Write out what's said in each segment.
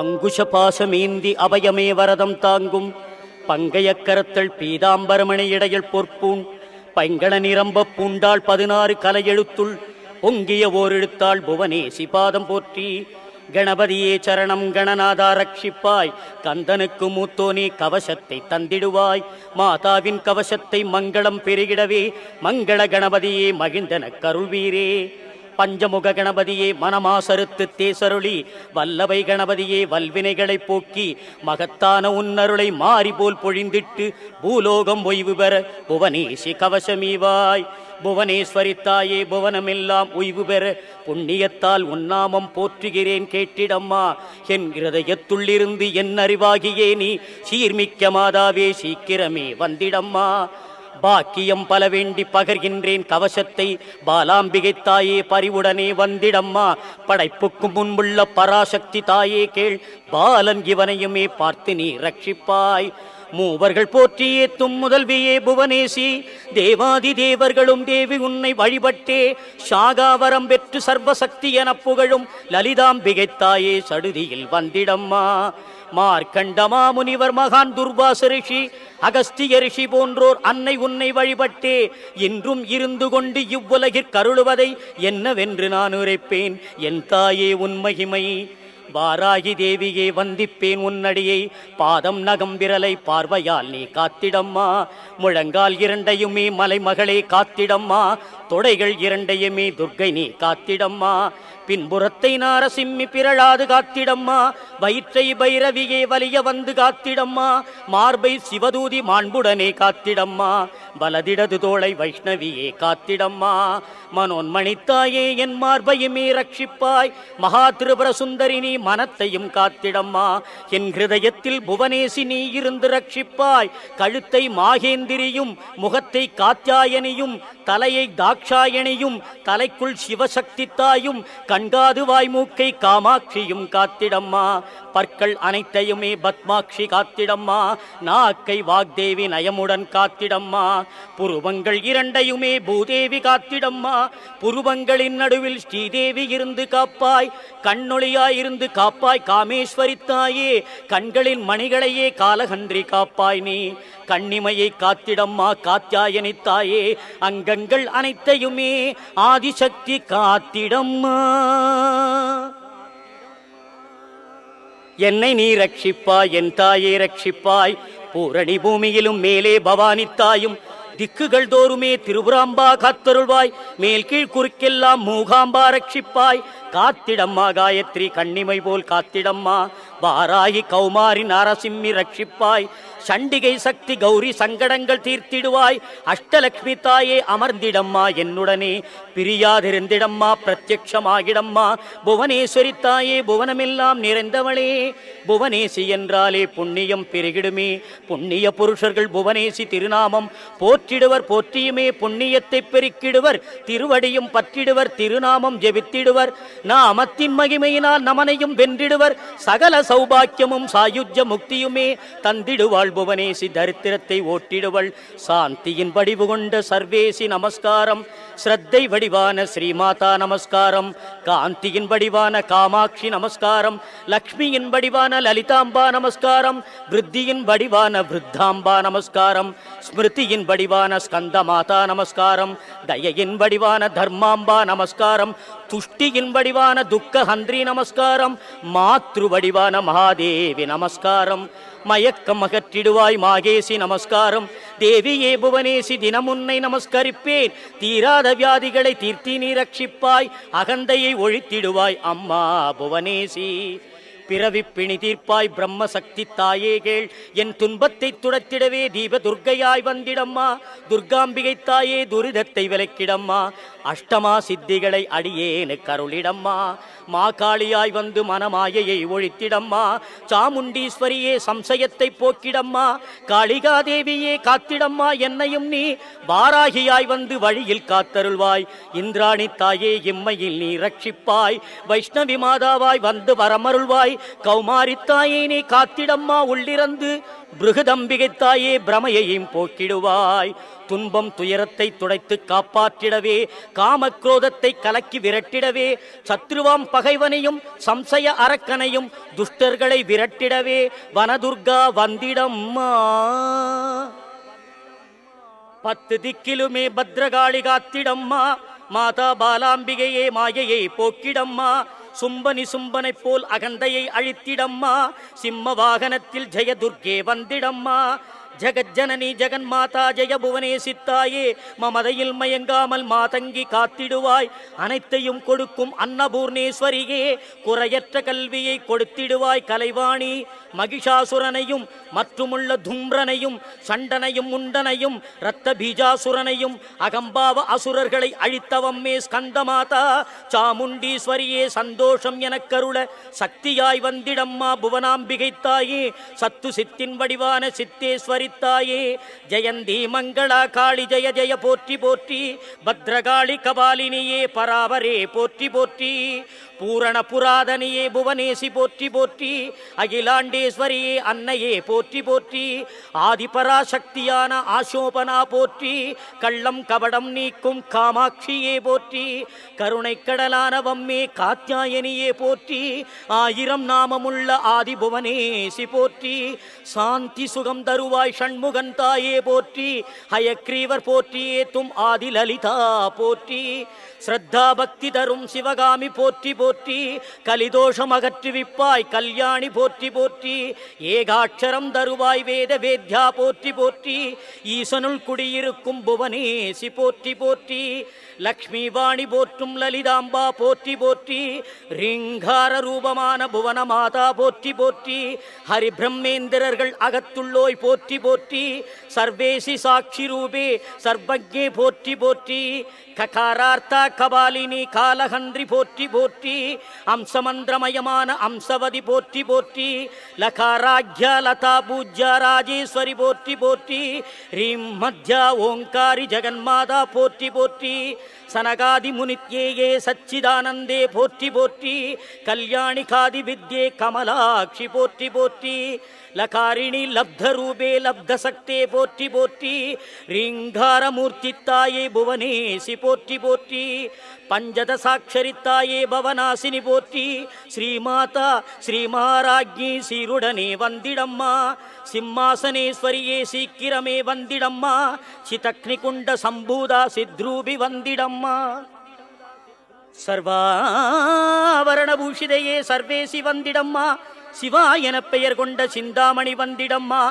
அங்குஷ பாசமேந்தி அபயமே வரதம் தாங்கும். பங்கைய கரத்தள் பீதாம்பரமணி இடையில் பொற்பூண். பைங்கள நிரம்ப பூண்டாள் பதினாறு கலையெழுத்துள். பொங்கிய ஓரெழுத்தாள் புவனேசி பாதம் போற்றி. கணபதியே சரணம் கணநாதா ரட்சிப்பாய். கந்தனுக்கு மூத்தோனே கவசத்தை தந்திடுவாய். மாதாவின் கவசத்தை மங்களம் பெருகிடவே. மங்கள கணபதியே மகிந்தன கருள்வீரே. பஞ்சமுக கணபதியே மனமாசருத்து தேசருளி வல்லவை கணபதியே வல்வினைகளைப் போக்கி மகத்தான உன்னருளை மாறி போல் பொழிந்திட்டு பூலோகம் ஒய்வு பெற புவனேசி கவசமீவாய். புவனேஸ்வரி தாயே புவனமெல்லாம் உய்வு பெற புண்ணியத்தால் உன்னாமம் போற்றுகிறேன் கேட்டிடம்மா. என் இருதயத்துள்ளிருந்து என் அறிவாகியே நீ சீர்மிக்க மாதாவே சீக்கிரமே வந்திடம்மா. பாக்கியம் பல வேண்டி பகர்கின்றேன் கவசத்தை. பாலாம்பிகை தாயே பரிவுடனே வந்திடம்மா. படைப்புக்கு முன்புள்ள பராசக்தி தாயே கேள். பாலன் இவனையுமே பார்த்து நீ ரட்சிப்பாய். மூவர்கள் போற்றி தும் முதல்வியே புவனேசி. தேவாதி தேவர்களும் தேவி உன்னை வழிபட்டே. சாகாவரம் பெற்று சர்வசக்தி என புகழும் லலிதாம்பிகை தாயே சடுதியில் வந்திடம்மா. மார்க்கண்டமா முனிவர் மகான் துர்வாச ரிஷி அகஸ்திய ரிஷி போன்றோர் அன்னை உன்னை வழிபட்டே. இன்றும் இருந்து கொண்டு இவ்வுலகிற் கருளுவதை என்னவென்று நான் உரைப்பேன். என் தாயே உன் மகிமை. வாராகி தேவியே வந்திப்பேன் உன்னடியை பாதம் நகம் விரலை பார்வையால் நீ காத்திடம்மா. முழங்கால் இரண்டையுமே மலைமகளே காத்திடம்மா. தொடைகள் இரண்டையுமே துர்க்கை நீ காத்திடம்மா. பின்புறத்தை நாரசிம்மி பிறழாது காத்திடம்மா. வயிற்றை பைரவியே வலிய வந்து காத்திடம்மா. மார்பை சிவதூதி மாண்புடனே காத்திடம்மா. வலதிடது தோளை வைஷ்ணவியே காத்திடம்மா. மனோன்மணித்தாயே என் மார்பையுமே ரட்சிப்பாய். மகா திரிபுர சுந்தரி நீ மனத்தையும் காத்திடம்மா. என் ஹிருதயத்தில் புவனேசி நீ இருந்து ரட்சிப்பாய். கழுத்தை மாகேந்திரியும் முகத்தை காத்தியாயனியும் தலையை தாக்ஷாயணியும் தலைக்குள் சிவசக்தி தாயும் கண்காது வாய்மூக்கை காமாட்சியும் காத்திடம்மா. பற்கள் அனைத்தையுமே பத்மாட்சி காத்திடம்மா. நாக்கை வாக்தேவி நயமுடன் காத்திடம்மா. புருவங்கள் இரண்டையுமே பூதேவி காத்திடம்மா. புருவங்களின் நடுவில் ஸ்ரீதேவி இருந்து காப்பாய். கண்ணொளியாயிருந்து காப்பாய் காமேஸ்வரி தாயே. கண்களின் மணிகளையே காலகன்றி காப்பாய் நீ. கண்ணிமையை காத்திடம்மா காத்தியாயனி தாயே. கண்கள் அனைத்தையுமே ஆதிசக்தி காத்திடம்மா. என்னை நீ ரட்சிப்பாய் என் தாயை ரட்சிப்பாய். பூரணி பூமியிலும் மேலே பவானி தாயும். திக்குகள் தோறுமே திருபுராம்பா காத்தருள்வாய். மேல் கீழ் குறுக்கெல்லாம் மூகாம்பா ரட்சிப்பாய். காத்திடம்மா காயத்ரி கண்ணிமை போல் காத்திடம்மா. வாராகி கௌமாரி நாரசிம்மி ரட்சிப்பாய். சண்டிகை சக்தி கௌரி சங்கடங்கள் தீர்த்திடுவாய். அஷ்டலக்ஷ்மி தாயே அமர்ந்திடம்மா என்னுடனே. பிரியாதிருந்திடம்மா பிரத்யக்ஷமாகிடம்மா புவனேஸ்வரி தாயே புவனமெல்லாம் நிறைந்தவளே. புவனேசி என்றாலே புண்ணியம் பெருகிடுமே. புண்ணிய புருஷர்கள் புவனேசி திருநாமம். போற்றிடுவர் போற்றியுமே புண்ணியத்தை பெருக்கிடுவர். திருவடியும் பற்றிடுவர் திருநாமம் ஜெபித்திடுவர். நாமத்தின் மகிமையினால் நமனையும் வென்றிடுவர். சகல சௌபாக்கியமும் சாயுஜ முக்தியுமே தந்திடுவாள் புவனேசி தரித்திரத்தை ஓட்டிடுவள். சாந்தியின் வடிவு கொண்ட சர்வேசி நமஸ்காரம். ஸ்ரத்தை வடிவான ஸ்ரீமாதா நமஸ்காரம். காந்தியின் வடிவான காமாட்சி நமஸ்காரம். லக்ஷ்மியின் வடிவான லலிதாம்பா நமஸ்காரம். விருத்தியின் வடிவான விருத்தாம்பா நமஸ்காரம். ஸ்மிருதியின் வடிவான ஸ்கந்த மாதா நமஸ்காரம். தயையின் வடிவான தர்மாம்பா நமஸ்காரம். துஷ்டியின் வடிவான துக்க ஹந்திரி நமஸ்காரம். மாத்ரு வடிவான மகாதேவி நமஸ்காரம். மயக்கம் அகற்றிடுவாய் மாகேசி நமஸ்காரம். தேவியே புவனேசி தினமுன்னை நமஸ்கரிப்பேன். தீராத வியாதிகளை தீர்த்தி நீ ரட்சிப்பாய். அகந்தையை ஒழித்திடுவாய் அம்மா புவனேசி. பிறவி பிணி தீர்ப்பாய் பிரம்ம சக்தி தாயே கேள். என் துன்பத்தை துடத்திடவே தீப துர்க்கையாய் வந்திடம்மா. துர்காம்பிகை தாயே துரிதத்தை விலக்கிடம்மா அஷ்டமா சித்திகளை அடியேனு கருளிடம்மா. மா காளியாய் வந்து மனமாயையை ஒழித்திடம்மா. சாமுண்டீஸ்வரியே சம்சயத்தை போக்கிடம்மா. காளிகாதேவியே காத்திடம்மா என்னையும் நீ. வாராகியாய் வந்து வழியில் காத்தருள்வாய். இந்திராணி தாயே இம்மையில் நீ ரட்சிப்பாய். வைஷ்ணவி மாதாவாய் வந்து வரமருள்வாய். கௌமாரித்தாயே நீ காத்திடம்மா உள்ளிருந்து பிருகதம்பிகை தாயே பிரமையையும் போக்கிடுவாய். துன்பம் துயரத்தை துடைத்து காப்பாற்றிடவே காமக்ரோதத்தை கலக்கி விரட்டிடவே சத்ருவாம் பகைவனையும் சம்சய அரக்கனையும் துஷ்டர்களை விரட்டிடவே வனதுர்கா வந்திடம்மா. பத்து திக்கிலுமே பத்ரகாளி காத்திடம்மா மாதா பாலாம்பிகையே மாயையை போக்கிடம்மா. சும்பனி சும்பனை போல் அகந்தையை அழித்திடம்மா. சிம்ம வாகனத்தில் ஜெயதுர்கே வந்திடம்மா. ஜெகஜனனி ஜெகன்மாதா ஜெய புவனேசித்தாயே மமதையில் மயங்காமல் மாதங்கி காத்திடுவாய். அனைத்தையும் கொடுக்கும் அன்னபூர்ணேஸ்வரியே குறையற்ற கல்வியை கொடுத்திடுவாய் கலைவாணி. மகிஷாசுரனையும் மற்றுமுள்ள தும்ரனையும் சண்டனையும் முண்டனையும் இரத்த பீஜாசுரனையும் அகம்பாவ அசுரர்களை அழித்தவம்மே ஸ்கந்தமாதா. சாமுண்டீஸ்வரியே சந்தோஷம் எனக் கருள சக்தியாய் வந்திடம்மா புவனாம்பிகை தாயே சத்து சித்தின் வடிவான சித்தேஸ்வரி தாயே ஜெயந்தி மங்களா காளி ஜெய ஜெய போற்றி போற்றி பத்ரகாளி கபாலினியே பராவரே போற்றி போற்றி. பூரண புராதனையே புவனேசி போற்றி போற்றி அகிலாண்டேஸ்வரியே அன்னையே போற்றி போற்றி ஆதிபராசக்தியான ஆசோபனா போற்றி கள்ளம் கபடம் நீக்கும் காமாட்சியே போற்றி கருணைக்கடலான வம்மே காத்தியாயனியே போற்றி ஆயிரம் நாமமுள்ள ஆதி புவனேசி போற்றி சாந்தி சுகம் தருவாய் ஷண்முகன் தாயே போற்றி ஹயக்ரீவர் போற்றியே தும் ஆதி லலிதா போற்றி ஸ்ரத்தா பக்தி தரும் சிவகாமி போற்றி போற்றி போற்றி கலிதோஷம் அகற்றுவிப்பாய் கல்யாணி போற்றி போற்றி ஏகாட்சரம் தருவாய் வேத வேத்யா போற்றி போற்றி ஈசனுள் குடியிருக்கும் புவனேசி போற்றி போற்றி லக்ஷ்மி வாணி போற்றும் லலிதாம்பா போற்றி போற்றி ரிங்கார ரூபமான புவன மாதா போற்றி போற்றி ஹரி பிரம்மேந்திரர்கள் அகத்துள்ளோய் போற்றி போற்றி சர்வேசி சாட்சி ரூபே சர்வஜே போற்றி போற்றி ககாரார்த்தா கபாலினி காலகன்றி போற்றி போற்றி அம்சமந்திரமயமான அம்சவதி போற்றி போற்றி லகாராஜ்யா லதா பூஜ்யா ராஜேஸ்வரி போற்றி போற்றி ரீம் மத்யா ஓங்காரி ஜெகன்மாதா போற்றி போற்றி சனகாதி முனித்யேயே சச்சிதானந்தே போற்றி போற்றி கல்யாணி காதி வித்யே கமலாட்சி போற்றி போற்றி லகாரிணி லப்த ரூபே லப்த சக்தே போற்றி போற்றி ரீங்காரமூர்த்தி தாயே புவனேசி போற்றி போற்றி பஞ்சதசாட்சரி தாயே பவனாசினி போற்றி ஸ்ரீமாதா ஸ்ரீமாராஜ்ஞி சீருடனே வந்திடம்மா சிம்மாசனேஸ்வரியே சீக்கிரமே வந்திடம்மா சிதக்னிகுண்ட சம்பூதா சித்ரூபி வந்திடம் அம்மா. சர்வாபரணபூஷிதையே சர்வேசி வந்திடம்மா. சிவா என பெயர் கொண்ட சிந்தாமணி வந்திடம்மா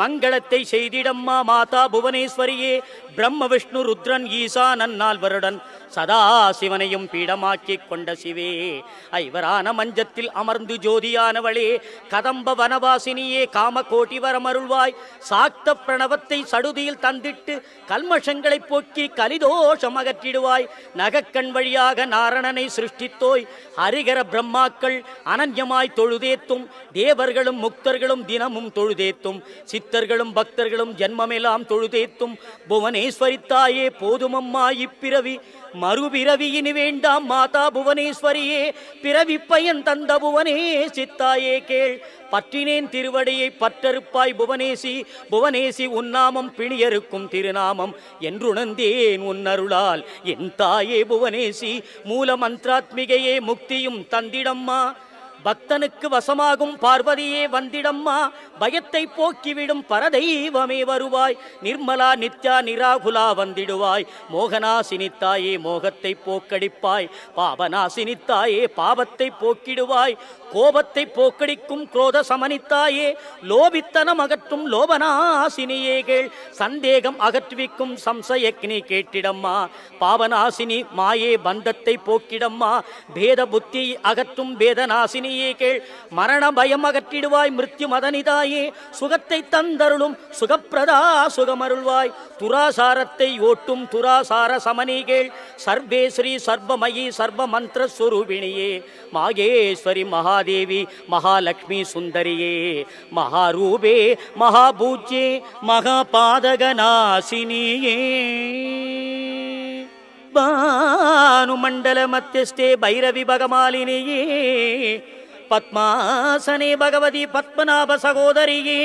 மங்களத்தை செய்திடம்மா மாதா புவனேஸ்வரியே. பிரம்ம விஷ்ணு ருத்ரன் ஈசா நன்னால்வருடன் சதா சிவனையும் பீடமாக்கிக் கொண்ட சிவே. ஐவரான மஞ்சத்தில் அமர்ந்து ஜோதியானவளே கதம்ப வனவாசினியே காம கோட்டி வரமருள்வாய் சாக்த பிரணவத்தை சடுதியில் தந்திட்டு கல்மஷங்களை போக்கி கலிதோஷம் அகற்றிடுவாய். நகக்கண் வழியாக நாரணனை சிருஷ்டித்தோய் ஹரிகர பிரம்மாக்கள் அனன்யமாய் தொழுதேத்தும் தேவர்களும் முக்தர்களும் தினமும் தொழுதேத்தும் சித்தர்களும் பக்தர்களும் ஜென்மமெல்லாம் தொழுதேத்தும். புவனேஸ்வரி தாயே போதுமம்மா இப்பிறவி. மறுபிறவி இனி வேண்டாம் மாதா புவனேஸ்வரியே. பிறவி பயன் தந்த புவனே சித்தாயே கேள். பற்றினேன் திருவடியை பற்றறுப்பாய் புவனேசி. புவனேசி உன்னாமம் பிணியருக்கும் திருநாமம். என்றுணர்ந்தேன் உன்னருளால் என் தாயே புவனேசி மூல மந்திராத்மிகையே முக்தியும் தந்திடம்மா. பக்தனுக்கு வசமாகும் பார்வதியே வந்திடம்மா பயத்தை போக்கிவிடும் பரதெய்வமே வருவாய். நிர்மலா நித்யா நிராகுலா வந்திடுவாய். மோகனாசினி தாயே மோகத்தை போக்கடிப்பாய். பாபநாசினி தாயே பாவத்தை போக்கிடுவாய். கோபத்தை போக்கடிக்கும் குரோத சமனித்தாயே லோபித்தனம் அகற்றும் லோபனாசினியே கேள். சந்தேகம் அகற்றுவிக்கும் சம்சயக்னி கேட்டிடம்மா. பாவனாசினி மாயே பந்தத்தை போக்கிடம்மா. பேத புத்தி அகற்றும் பேதநாசினியே கேள் மரண பயம் அகற்றிடுவாய் மிருத்யு மதனிதாயே சுகத்தை தந்தருளும் சுகப்பிரதா சுகமருள்வாய் துராசாரத்தை ஓட்டும் துராசார சமனி கேள் சர்வேஸ்வரி சர்வமயி சர்வ மந்திர ஸ்வரூபிணியே மாகேஸ்வரி மகாதேவி மகாலட்சுமி சுந்தரியே மகாரூபே மகாபூஜ்யே மகாபாதகநாசினியே ಭಾನುಮಂಡಲ ಮಧ್ಯಸ್ಥೆ ಭೈರವಿ ಭಗಮಾಲಿನಿಯೇ பத்மாசனே பகவதி பத்மநாப சகோதரியே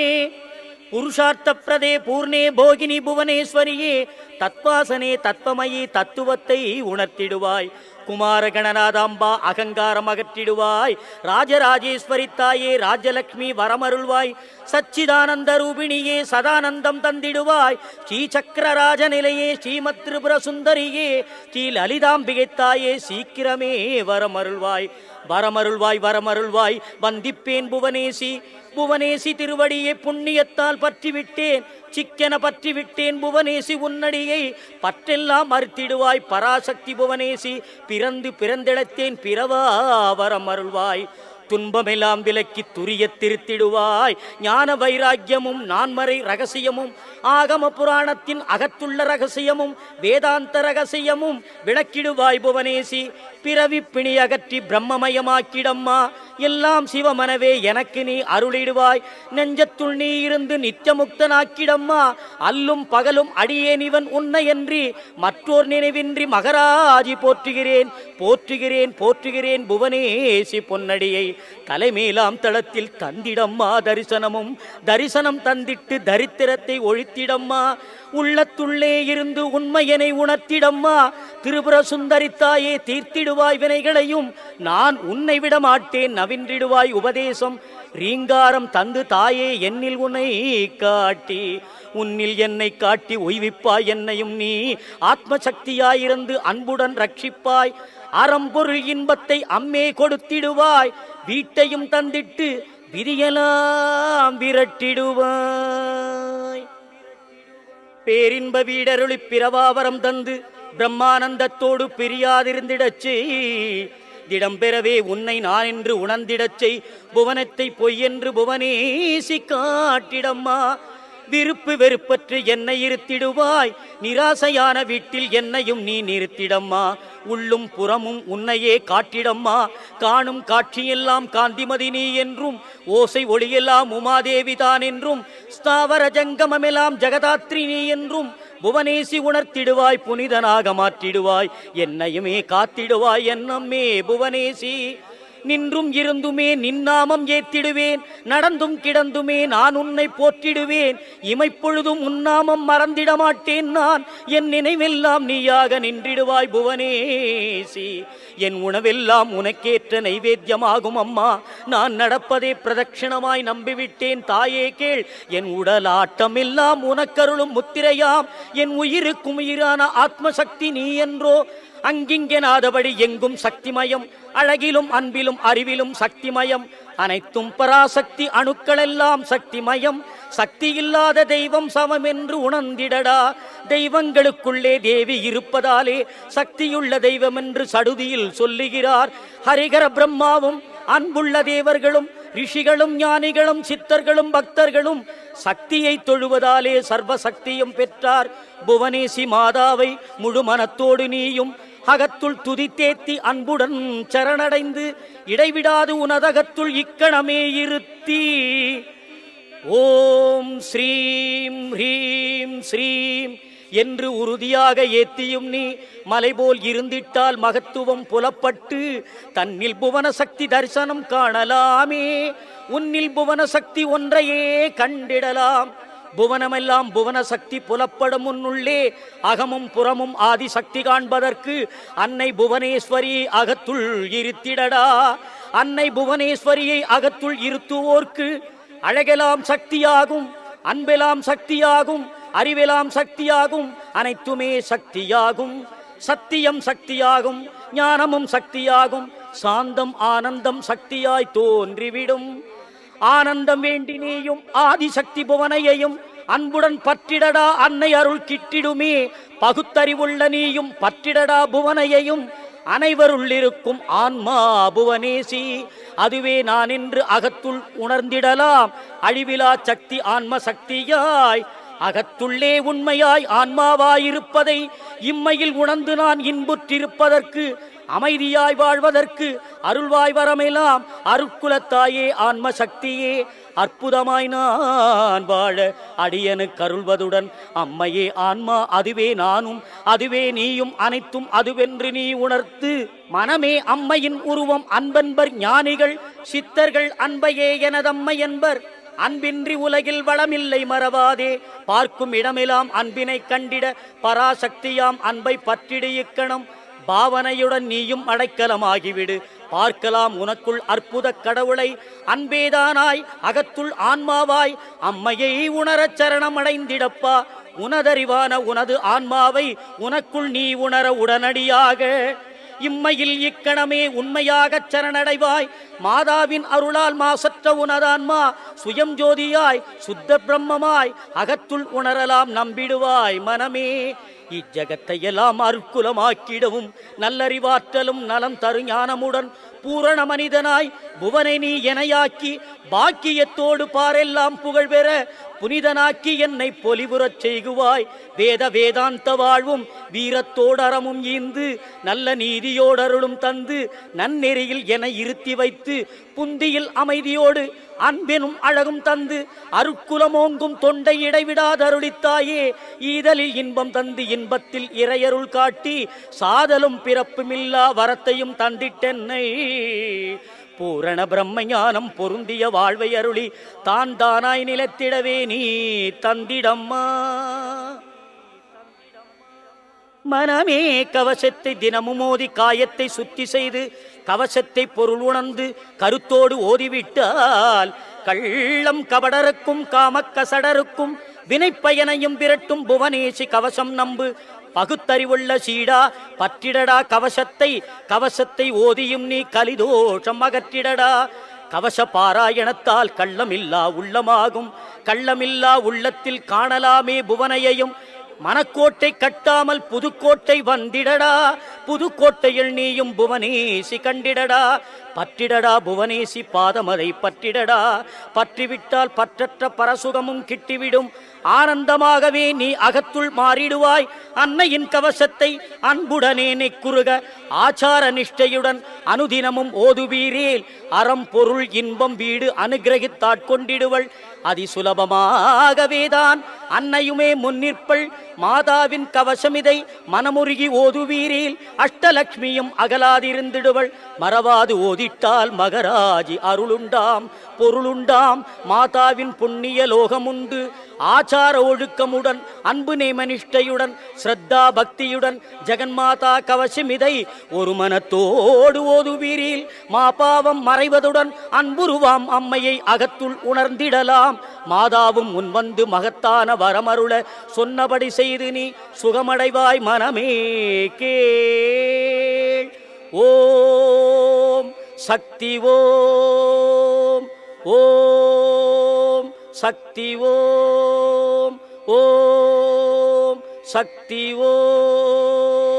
புருஷார்த்த பிரதே பூர்ணே போகினி புவனேஸ்வரியே தத்வாசனே தத்வமயி தத்துவத்தை உணர்த்திடுவாய். குமார கணநாதாம்பா அகங்காரம் அகற்றிடுவாய். ராஜராஜேஸ்வரி தாயே ராஜலக்ஷ்மி வரமருள்வாய். சச்சிதானந்த ரூபிணியே சதானந்தம் தந்திடுவாய். ஸ்ரீ சக்கரராஜ நிலையே ஸ்ரீமத் திரிபுர சுந்தரியே ஸ்ரீ லலிதாம்பிகை தாயே சீக்கிரமே வரமருள்வாய். வரமருள்வாய் வரமருள்வாய். வந்திப்பேன் புவனேசி. புவனேசி திருவடியை புண்ணியத்தால் பற்றிவிட்டேன். சிக்கென பற்றிவிட்டேன் புவனேசி உன்னடியை. பற்றெல்லாம் மறுத்திடுவாய் பராசக்தி புவனேசி. பிறந்து பிறந்தெடுத்தேன் பிறவா அருள்வாய். துன்பமெல்லாம் விலக்கி துரிய திருத்திடுவாய். ஞான வைராக்கியமும் நான்மறை ரகசியமும். ஆகம புராணத்தின் அகத்துள்ள ரகசியமும். வேதாந்த ரகசியமும். விளக்கிடுவாய் புவனேசி. பிறவி பிணி அகற்றி பிரம்மமயமாக்கிடம்மா. எல்லாம் சிவமனவே எனக்கு நீ அருளிடுவாய். நெஞ்சத்துள் நீ இருந்து நித்தியமுக்தனாக்கிடம்மா. அல்லும் பகலும் அடியேனிவன் உன்னை என்று மற்றோர் நினைவின்றி மகராஜி போற்றுகிறேன். போற்றுகிறேன் போற்றுகிறேன் புவனேசி பொன்னடியை. தலைமேலாம் தளத்தில் தந்திடம்மா தரிசனமும். தரிசனம் தந்திட்டு தரித்திரத்தை ஒழித்திடம்மா. உள்ளத்துள்ளே இருந்து உண்மையனை உணர்த்திடம்மா. திரிபுர சுந்தரித்தாயே தீர்த்திடுவாய் வினைகளையும் நான் உன்னை விட மாட்டேன் நவின்றிடுவாய் உபதேசம். ரீங்காரம் தந்து தாயே என்னில் உன்னை காட்டி உன்னில் என்னை காட்டி ஒய்விப்பாய் என்னையும் நீ ஆத்ம சக்தியாயிருந்து அன்புடன் ரட்சிப்பாய். அறம்பொருள் இன்பத்தை அம்மே கொடுத்திடுவாய் வீட்டையும் தந்திட்டு விரியலாம் விரட்டிடுவாய். பேரின்ப வீடருளி பிறவாவரம் தந்து பிரம்மானந்தத்தோடு பிரியாதிருந்திடச் செய். திடம்பெறவே உன்னை நான் என்று உணர்ந்திடச் செய். புவனத்தை பொய்யென்று புவனேசி காட்டிடம்மா. விருப்பு வெறுப்பற்று என்னை இருத்திடுவாய். நிராசையான வீட்டில் என்னையும் நீ நிறுத்திடம்மா. உள்ளும் புறமும் உன்னையே காட்டிடம்மா. காணும் காட்சியெல்லாம் காந்திமதி நீ என்றும். ஓசை ஒளியெல்லாம் உமாதேவிதான் என்றும். ஸ்தாவர ஜங்கமமெல்லாம் ஜெகதாத்ரி நீ என்றும். புவனேசி உணர்த்திடுவாய் புனிதனாக மாற்றிடுவாய். என்னையுமே காத்திடுவாய் என்னம்மே புவனேசி. நின்றும் இருந்துமே நின்னாமம் ஏத்திடுவேன். நடந்தும் கிடந்துமே நான் உன்னை போற்றிடுவேன். இமைப்பொழுதும் உன்னாமம் மறந்திட மாட்டேன் நான். என் நினைவெல்லாம் நீயாக நின்றிடுவாய் புவனேசி. என் உணவெல்லாம் உனக்கேற்ற நைவேத்தியமாகும் அம்மா. நான் நடப்பதே பிரதட்சிணமாய் நம்பிவிட்டேன். தாயே கேள் என் உடலாட்டமெல்லாம் உனக்கருளும் முத்திரையாம். என் உயிருக்கும் உயிரான ஆத்மசக்தி நீ என்றோ. அங்கிங்கெனாதபடி எங்கும் சக்திமயம். அழகிலும் அன்பிலும் அறிவிலும் சக்திமயம். அனைத்தும் பராசக்தி அணுக்களெல்லாம் சக்திமயம். சக்தி இல்லாத தெய்வம் சமம் என்று உணர்ந்திடடா. தெய்வங்களுக்குள்ளே தேவி இருப்பதாலே சக்தியுள்ள தெய்வம் என்று சடுதியில் சொல்லுகிறார். ஹரிகர பிரம்மாவும் அன்புள்ள தேவர்களும் ரிஷிகளும் ஞானிகளும் சித்தர்களும் பக்தர்களும் சக்தியை தொழுவதாலே சர்வ சக்தியும் பெற்றார். புவனேசி மாதாவை முழு மனத்தோடு நீயும் அகத்துள் துதித்தேத்தி அன்புடன் சரணடைந்து இடைவிடாது உனதகத்துள் இக்கணமே இருத்தி. ஓம் ஸ்ரீம் ஹ்ரீம் ஸ்ரீம் என்று உறுதியாக ஏத்தியும் நீ மலைபோல் இருந்திட்டால் மகத்துவம் புலப்பட்டு தன்னில் புவன சக்தி தரிசனம் காணலாமே. உன்னில் புவன சக்தி ஒன்றையே கண்டிடலாம். புவனமெல்லாம் புவன சக்தி புலப்படும் முன்னுள்ளே அகமும் புறமும் ஆதி சக்தி காண்பதற்கு அன்னை புவனேஸ்வரி அகத்துள் இருத்திடடா. அன்னை புவனேஸ்வரியை அகத்துள் இருத்துவோர்க்கு அழகெலாம் சக்தியாகும் அன்பெலாம் சக்தியாகும் அறிவெலாம் சக்தியாகும் அனைத்துமே சக்தியாகும். சத்தியம் சக்தியாகும் ஞானமும் சக்தியாகும் சாந்தம் ஆனந்தம் சக்தியாய் தோன்றிவிடும். ஆனந்தம் வேண்டி நீயும் ஆதிசக்தி புவனையையும் அன்புடன் பற்றிடடா அன்னை அருள் கிட்டிடுமே. பகுத்தறிவுள்ள நீயும் பற்றிடடா புவனையையும். அனைவருள்ளிருக்கும் ஆன்மா புவனேசி. அதுவே நான் என்று அகத்துள் உணர்ந்திடலாம். அழிவிலா சக்தி ஆன்ம சக்தியாய். அகத்துள்ளே உண்மையாய் ஆன்மாவாயிருப்பதை இம்மையில் உணர்ந்து நான் இன்புற்றிருப்பதற்கு அமைதியாய் வாழ்வதற்கு அருள்வாய் வரமெல்லாம் அருட்குலத்தாயே ஆன்ம சக்தியே அற்புதமாய் நான் வாழ அடியனு கருள்வதுடன் அம்மையே ஆன்மா அதுவே நானும் அதுவே நீயும் அனைத்தும் அதுவென்று நீ உணர்த்து மனமே அம்மையின் உருவம் அன்பன்பர் ஞானிகள் சித்தர்கள் அன்பையே எனதம்மை என்பர். அன்பின்றி உலகில் வளமில்லை மறவாதே பார்க்கும் இடமெல்லாம் அன்பினை கண்டிட பராசக்தியாம் அன்பை பற்றிடு இக்கணம். பாவனையுடன் நீயும் அடைக்கலமாகிவிடு. பார்க்கலாம் உனக்குள் அற்புத கடவுளை. அன்பேதானாய் அகத்துள் ஆன்மாவாய். அம்மையை உணரச் சரணம் அடைந்திடப்பா. உனதறிவான உனது ஆன்மாவை உனக்குள் நீ உணர உடனடியாக. இம்மையில் இக்கணமே உண்மையாகச் சரணடைவாய். மாதாவின் அருளால் மாசற்ற உனதான்மா. சுயம் ஜோதியாய் சுத்த பிரம்மமாய் அகத்துள் உணரலாம் நம்பிடுவாய் மனமே. இஜகத்தை அருக்குலமாக்கிடவும் நல்லறிவாற்றலும் நலம் தரு ஞானமுடன் பூரண மனிதனாய் புவனை நீ எனையாக்கி பாக்கியத்தோடு பாரெல்லாம் புகழ் பெற புனிதனாக்கி என்னை பொலிபுறச் செய்குவாய். வேத வேதாந்த வாழ்வும் வீரத்தோடறமும் ஈந்து நல்ல நீதியோடருளும் தந்து நன்னெறியில் என இருத்தி வைத்து புந்தியில் அமைதியோடு அன்பெனும் அழகும் தந்து அருக்குலமோங்கும் தொண்டை இடைவிடாதருளித்தாயே ஈதலில் இன்பம் தந்து இன்பத்தில் இறையருள் காட்டி சாதலும் பிறப்புமில்லா வரத்தையும் தந்திட்டென்னை. பூரண பிரம்ம ஞானம் பொருந்திய வாழ்வை அருளி தான் தானாய் நிலத்திடவே நீ தந்திடம்மா. மனமே கவசத்தை தினமும் ஓதி காயத்தை சுத்தி செய்து கவசத்தை பொருள் உணர்ந்து கருத்தோடு ஓதிவிட்டால் கள்ளம் கபடருக்கும் காமக்கசடருக்கும் வினைப்பயனையும் விரட்டும் புவனேசி கவசம் நம்பு. பகுத்தறிவுள்ள சீடா பற்றிடடா கவசத்தை கவசத்தை ஓதியும் நீ கலிதோஷம் அகற்றிடடா. கவச பாராயணத்தால் கள்ளமில்லா உள்ளமாகும் கள்ளமில்லா உள்ளத்தில் காணலாமே புவனையையும். மனக்கோட்டை கட்டாமல் புதுக்கோட்டை வந்திடடா புதுக்கோட்டையில் நீயும் புவனேசி கண்டிடடா. பற்றிடடா புவனேசி பாதமதை பற்றிடடா. பற்றிவிட்டால் பற்றற்ற பரசுகமும் கிட்டிவிடும். ஆனந்தமாகவே நீ அகத்துள் மாறிடுவாய். அன்னையின் கவசத்தை அன்புடனே நெக்குருக ஆச்சார நிஷ்டையுடன் அனுதினமும் ஓதுவீரேல். அறம் பொருள் இன்பம் வீடு அனுகிரகித்தாட்கொண்டிடுவள் அதிசுலபமாகவேதான் அன்னையுமே முன்னிற்பள். மாதாவின் கவசமிதை மனமுருகி ஓதுவீரேல். அஷ்டலக்ஷ்மியும் அகலாதிருந்திடுவள். மறவாது ஓதிட்டால் மகராஜி அருளுண்டாம் பொருளுண்டாம். மாதாவின் புண்ணிய லோகமுண்டு. ஆச்சார ஒழுக்கமுடன் அன்பு நேமனிஷ்டையுடன் ஸ்ரத்தா பக்தியுடன் ஜெகன்மாதா கவசமிதை ஒரு மனத்தோடு ஓதுவீரில். மாபாவம் மறைவதுடன் அன்புருவாம் அம்மையை அகத்துள் உணர்ந்திடலாம். மாதாவும் முன்வந்து மகத்தான வரமருள சொன்னபடி செய்து நீ சுகமடைவாய் மனமே கே ஓம். சக்தி ஓம் ஓம் சக்தி ஓம் ஓம் சக்தி ஓம்.